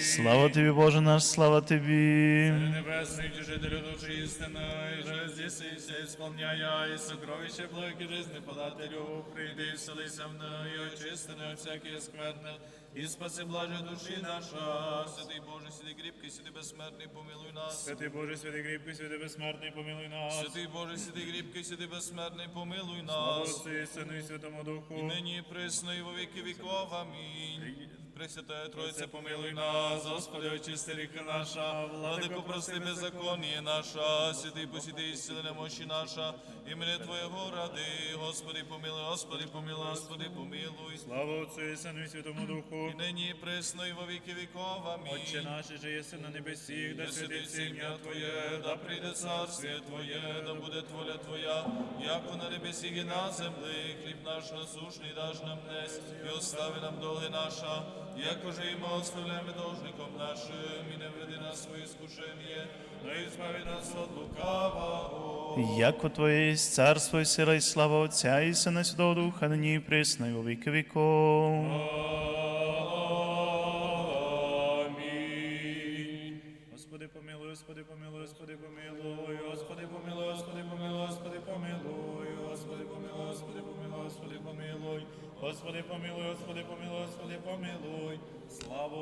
Слава тобі, Боже наш, слава тобі. Небесный жителю души истинной, же здесь и все исполняя, и сокровище благи жизни подателю, приди и вселися мною, очистены от всякие скверны, і спаси, блаже, душі наша, святий Боже, святий кріпкий, святий безсмертний, помилуй нас. Святий Боже, святий кріпкий, святий безсмертний, помилуй нас. Святий Боже, святий кріпкий, святий безсмертний, помилуй нас. Слава Сину і Святому Духу. І нині, і присно, і во віки віков. Амінь. Пресвятая Троица, помилуй нас, Господи, очисти ріка наша, владико, прости беззаконие наша, святий посіди ісцелена мощі наша, імені Твоєго ради, Господи, помилуй, Господи, помилуй, Господи, помилуй. Слава Отцю і Сину і Святому Духу. І нині пресно, і во віки. Отче Амінь. наш, же єси на небесі, да святиться ім'я Твоє, да прийде царствие Твоє, да буде воля Твоя, яко на небесі і на землі, хліб наш насушний даш нам днес, і остави нам долги наша, якоже и мы оставляем должником нашим, и не введи нас в искушение, но избави нас от лукавого. Яко Твое есть царство и сила и слава Отця и Сына Святого Духа, ныне и пресно, и во веки. Аминь.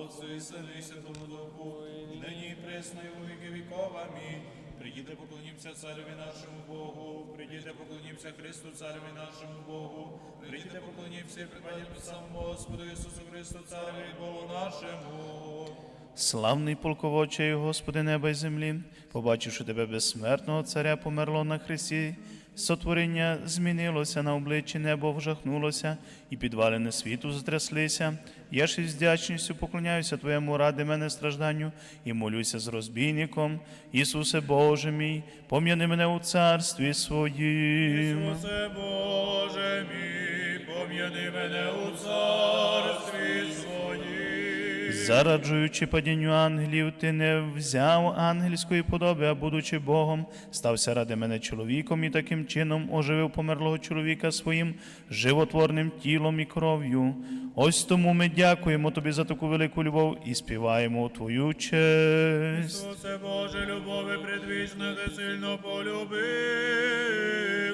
Отцю і Сину і Святому Духу, і нині і пресно, і во віки віков. Амінь. Прийдіте, поклонімося цареві нашому Богу, прийдіте, поклонімося Христу, цареві нашому Богу, прийдіте, поклонімося і припадімо самому Господу Ісусу Христу, цареві Богу нашому. Славний полководчий, Господи неба й землі, побачивши тебе безсмертного царя, померло на хресті, сотворення змінилося на обличчі, небо вжахнулося, і підвалини світу затряслися. Я ж із вдячністю поклоняюся Твоєму ради мене стражданню і молюся з розбійником. Ісусе Боже мій, пом'яни мене у царстві своїм. Ісусе Боже мій, пом'яни мене у царстві своїм. Зараджуючи падінню ангелів, ти не взяв ангельської подоби, а будучи Богом, стався ради мене чоловіком і таким чином оживив померлого чоловіка своїм животворним тілом і кров'ю. Ось тому ми дякуємо тобі за таку велику любов і співаємо твою честь. Ісусе Боже, любові предвічне, ти сильно полюбив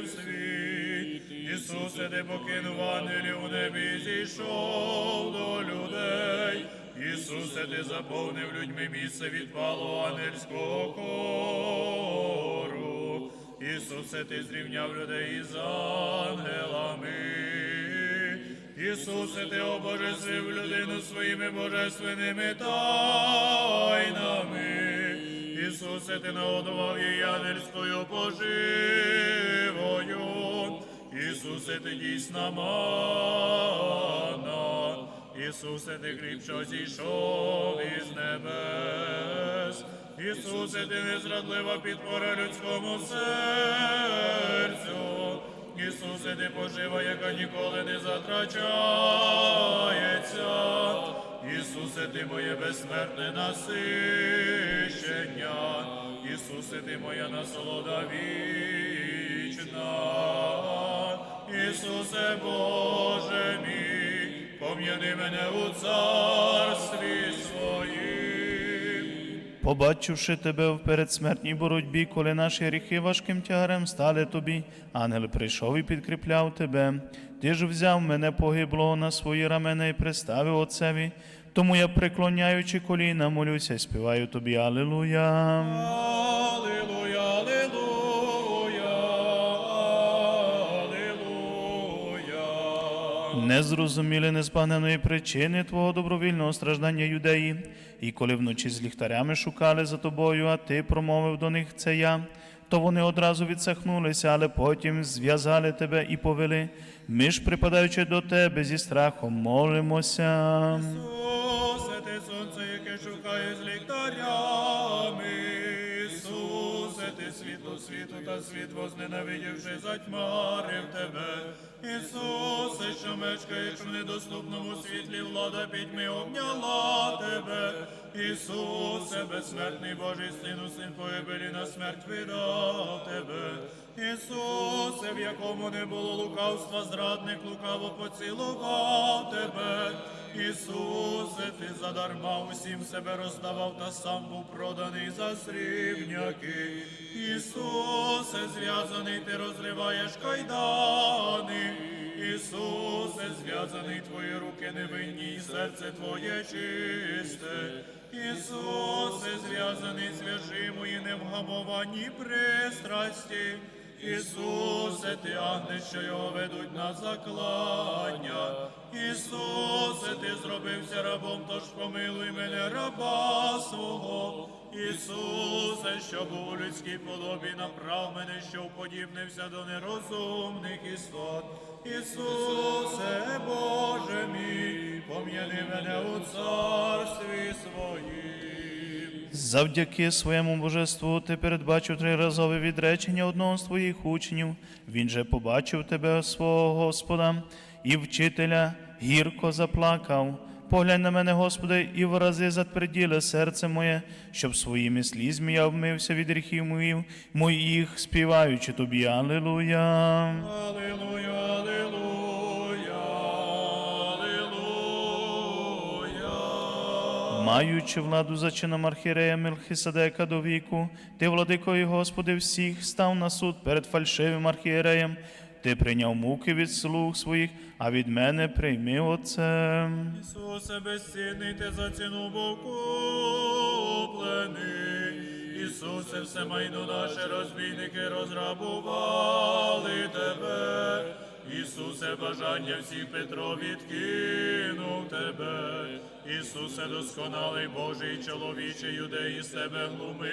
світ. Ісусе, ти покинув ангелів у небі, зійшов до людей. Ісусе, ти заповнив людьми місце відпалу ангельського хору. Ісусе, ти зрівняв людей із ангелами. Ісусе, ти обожествив людину своїми божественними тайнами. Ісусе, ти нагодував її ангельською поживою. Ісусе, ти дійсна мана. Ісусе, ти хліб, що зійшов із небес. Ісусе, ти незрадлива підпора людському серцю. Ісусе, ти пожива, яка ніколи не затрачається. Ісусе, ти моє безсмертне насищення. Ісусе, ти моя насолода вічна. Ісусе Боже мій, пом'яни мене у царстві своїм. Побачивши тебе в передсмертній боротьбі, коли наші гріхи важким тягарем стали тобі, ангел прийшов і підкріпляв тебе. Ти ж взяв мене погиблого на свої рамена і приставив отцеві. Тому я, преклоняючи коліна, молюся і співаю тобі. Аллилуйя, Не зрозуміли незбагненої причини Твого добровільного страждання юдеї, і коли вночі з ліхтарями шукали за тобою, а ти промовив до них це я, то вони одразу відсахнулися, але потім зв'язали тебе і повели. Ми ж, припадаючи до тебе зі страхом, молимося. Ісусе, ти сонце, яке шукає з ліхтарями. Світло, світу, та світ возненавидівши, затьмарив тебе. Ісусе, що мешкаєш в недоступному світлі, влада пітьми обняла тебе. Ісусе, безсмертний Божий сину, син погибелі на смерть видав тебе. Ісусе, в якому не було лукавства, зрадник лукаво поцілував тебе. Ісусе, ти задарма усім себе роздавав, та сам був проданий за срібняки. Зв'язаний, ти розриваєш кайдани. Ісусе, зв'язаний твої руки невинні, і серце твоє чисте. Ісусе, зв'язаний, зв'яжи мої невгамовані пристрасті. Ісусе, ти ангел, що його ведуть на заклання. Ісусе, ти зробився рабом, тож помилуй мене, раба свого. Ісусе, що був у людській подобі, направ мене, що вподібнився до нерозумних істот. Ісусе, Боже мій, пом'яни мене у царстві своїм. Завдяки своєму божеству ти передбачив триразове відречення одного з твоїх учнів. Він же побачив тебе, свого Господа, і вчителя гірко заплакав. Поглянь на мене, Господи, і врази затверділе серце моє, щоб своїми слізьми я вмився від гріхів моїх, моїх, співаючи тобі. Алілуя. Алілуя, Маючи владу за чином архірея Мелхиседека до віку, ти, владико і Господи всіх, став на суд перед фальшивим архієреєм. Ти прийняв муки від слуг своїх, а від мене прийми оце. Ісусе, безцінний ти за ціну був куплений. Ісусе, все майно наше розбійники розрабували тебе. Бажання всіх Петро відкинув тебе. Ісусе, досконалий Божий чоловіче, юдеї з тебе глумилися.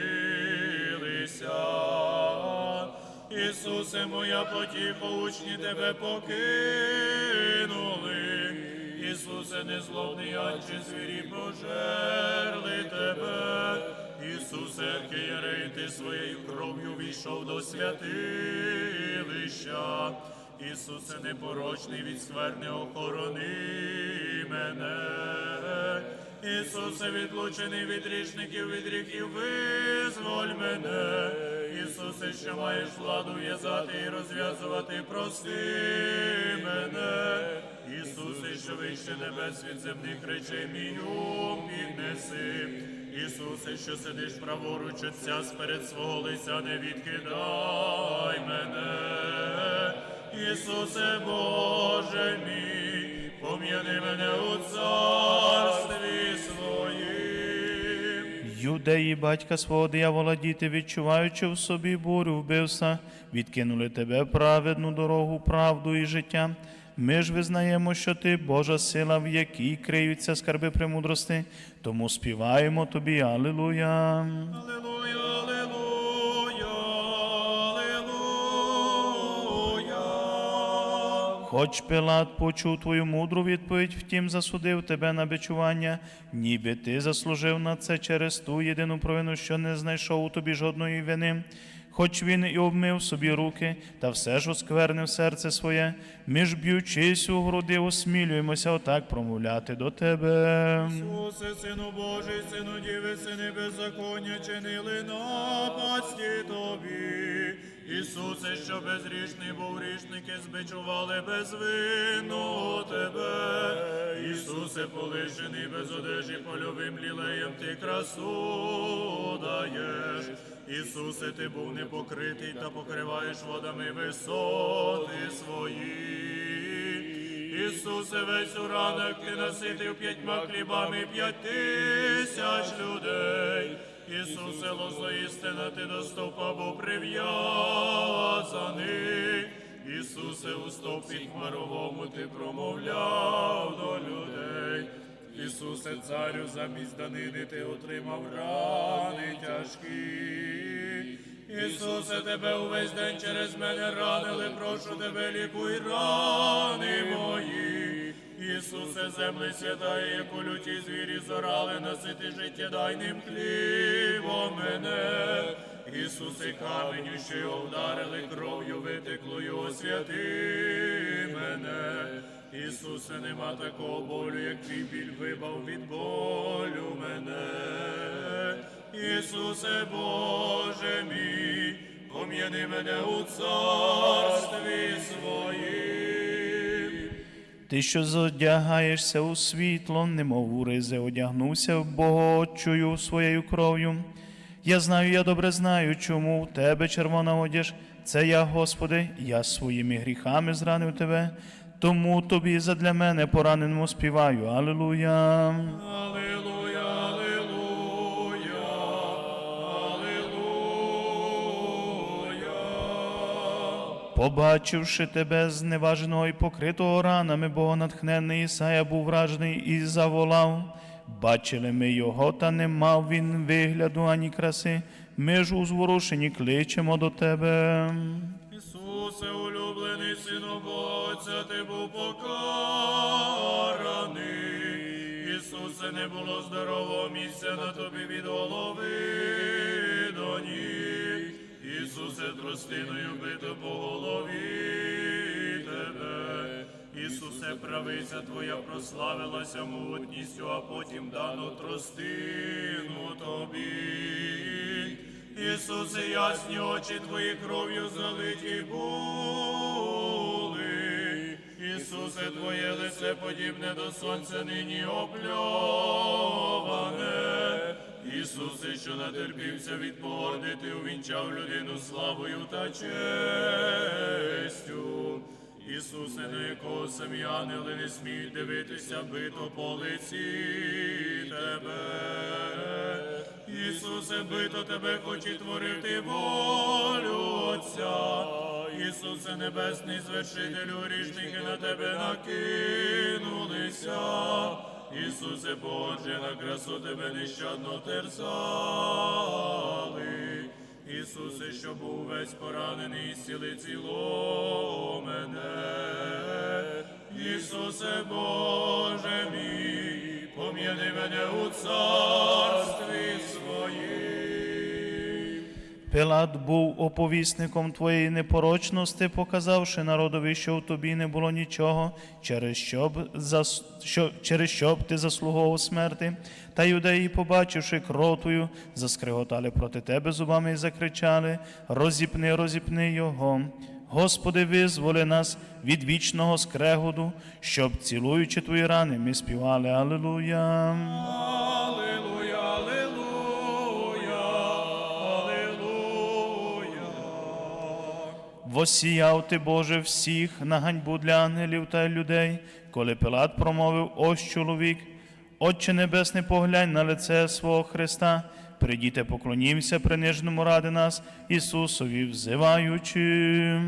Ісусе, моя потіха, учні тебе покинули. Ісусе, незловний анче, звірі пожерли тебе. Ісусе, архієрей, ти своєю кров'ю війшов до святилища. Ісусе, непорочний від скверни охорони мене. Ісусе, відлучений від грішників, від гріхів, визволь мене. Ісусе, що маєш владу в'язати і розв'язувати, прости мене. Ісусе, що вище небес від земних речей мію піднеси. Ісусе, що сидиш праворуч Отця сперед свого лиця, не відкидай мене. Ісусе, Боже мій, пом'яни мене у царстві своїм. Юдеї, батька свого диявола, діти, відчуваючи в собі бурю вбивства, відкинули тебе праведну дорогу, правду і життя. Ми ж визнаємо, що ти Божа сила, в якій криються скарби премудрости, тому співаємо тобі. Аллилуйя, аллилуйя, Хоч Пилат почув твою мудру відповідь, втім засудив тебе на бичування, ніби ти заслужив на це через ту єдину провину, що не знайшов у тобі жодної вини. Хоч він і обмив собі руки, та все ж осквернив серце своє, ми ж б'ючись у груди, осмілюємося отак промовляти до тебе. Ісусе, Сину Божий, Сину Діви, Сини беззаконня чинили напасті Тобі. Ісусе, що безрішний був грішники, збичували безвинного Тебе. Ісусе, полишений без одежі, польовим лілеєм ти красу даєш. Ісусе, ти був непокритий та покриваєш водами висоти свої. Ісусе, весь у ранок ти наситив п'ятьма хлібами п'ять тисяч людей. Ісусе, лозо істина, ти до стовпа був прив'язаний. Ісусе, у стовпі хмаровому ти промовляв до людей. Ісусе, царю, замість данини ти отримав рани тяжкі. Ісусе, тебе увесь день через мене ранили, прошу тебе, лікуй рани мої. Ісусе, земли святає, яку люті звірі зорали, насити життєдайним хлібом мене. Ісусе, каменю, що його вдарили кров'ю витеклою, освяти мене. Ісусе, нема такого болю, як твій біль вибав від болю мене. Ісусе Боже мій, пом'яни мене у царстві своїм. Ти, що зодягаєшся у світло, немов у ризи одягнувся в богочою своєю кров'ю. Я знаю, я добре знаю, чому в тебе червона одяж. Це я, Господи, я своїми гріхами зранив тебе, тому тобі задля мене пораненому співаю. Аллилуйя, Побачивши тебе зневаженого і покритого ранами, богонатхненний Ісая був вражений і заволав. Бачили ми його, та не мав він вигляду ані краси. Ми ж у зворушенні кличемо до тебе. Ісусе, улюблений сину Отця, ти був покараний. Ісусе, не було здорового місця на тобі від голови до ніг. Ісусе, тростиною бито по голові тебе. Ісусе, правиця твоя прославилася мутністю, а потім дано тростину тобі. Ісусе, ясні очі твої кров'ю залиті були. Ісусе, твоє лице подібне до сонця нині опльоване. Що натерпівся від ти увінчав людину славою та честю. Ісусе, на якого самі ангели не сміють дивитися, бито по лиці тебе. Ісусе, бито тебе, хоч і творив волю Отця. Ісусе, небесний звершителю, грішники на тебе накинулися. Ісусе, Боже, на красу тебе нещадно терзали. Ісусе, що був весь поранений, сіли ціло мене. Ісусе, Боже мій, пом'яни мене у царстві своїм. Пилат був оповісником твоєї непорочності, показавши народові, що в тобі не було нічого, через що б, зас... що... через що б ти заслуговував смерти. Та юдеї, побачивши кротою, заскриготали проти тебе зубами і закричали: Розіпни, розіпни його. Господи, визволи нас від вічного скрегоду, щоб, цілуючи твої рани, ми співали аллилуйя, Восіяв ти, Боже, всіх на ганьбу для ангелів та людей, коли Пилат промовив, ось чоловік, Отче Небесний, поглянь на лице свого Христа, прийдіте, поклонімся принижному ради нас, Ісусові взиваючи.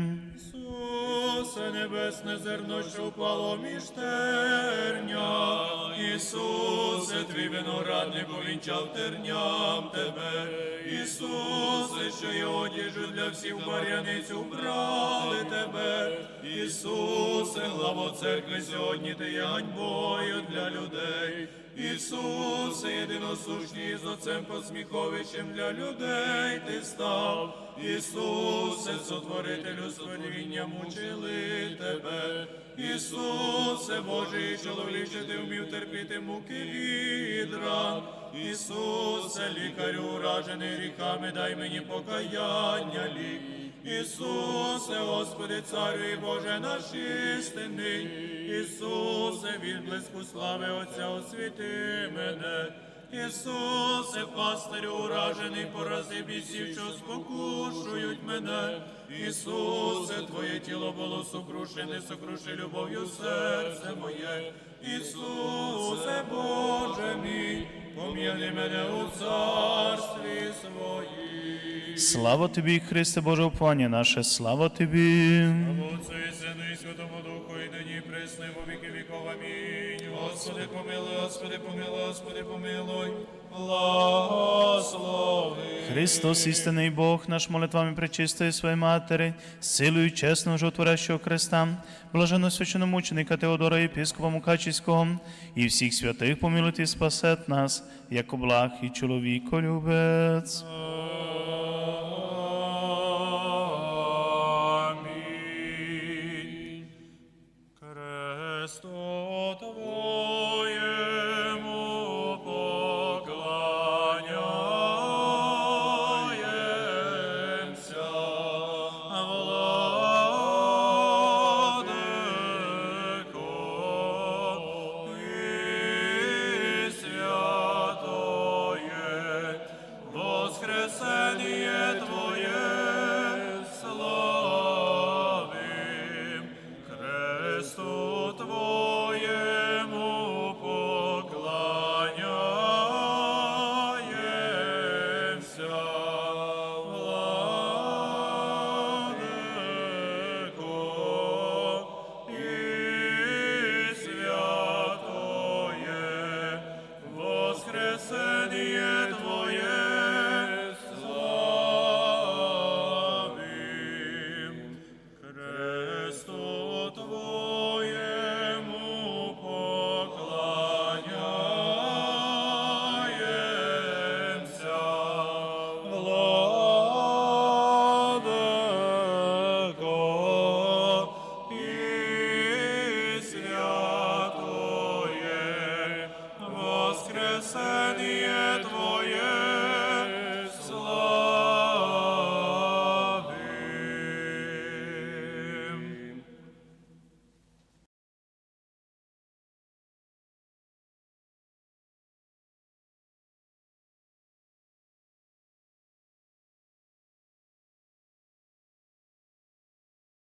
Ісусе, небесне зерно, що впало між терня. Ісусе, твій виноградник увінчав терням тебе. Ісусе, що є одіжу для всіх баряницю вбрали тебе. Ісусе, главо церкви, сьогодні ти є ганьбою для людей. Ісусе, єдиносушній з Отцем посміховищем для людей ти став. Ісусе, сотворителю створіння мучили тебе. Ісусе, Божий чоловіче, ти вмів терпіти муки від ран. Ісусе, лікарю, уражений гріхами, дай мені покаяння лік. Ісусе, Господи, Царю і Боже наш істинний, Ісусе, відблиску слави Отця освіти мене. Ісусе, пастирю уражений, порази бісів, що спокушують мене. Ісусе, Твоє тіло було сокрушене, сокруши любов'ю серце моє. Ісусе, Боже мій, пом'яни мене у царстві своїм. Слава тобі, Христе Боже, уповання наше, слава тобі. Отцю Господи, помилуй, Господи, помилуй, Господи, помилуй, благослови. Христос, істинний Бог, наш молитвами пречистої своєї Матері, силою чесного животворящого Христа, блаженно священомученика Теодора Єпископа Мукачівського і всіх святих помилуйте і спасет нас, як благ і чоловіколюбець.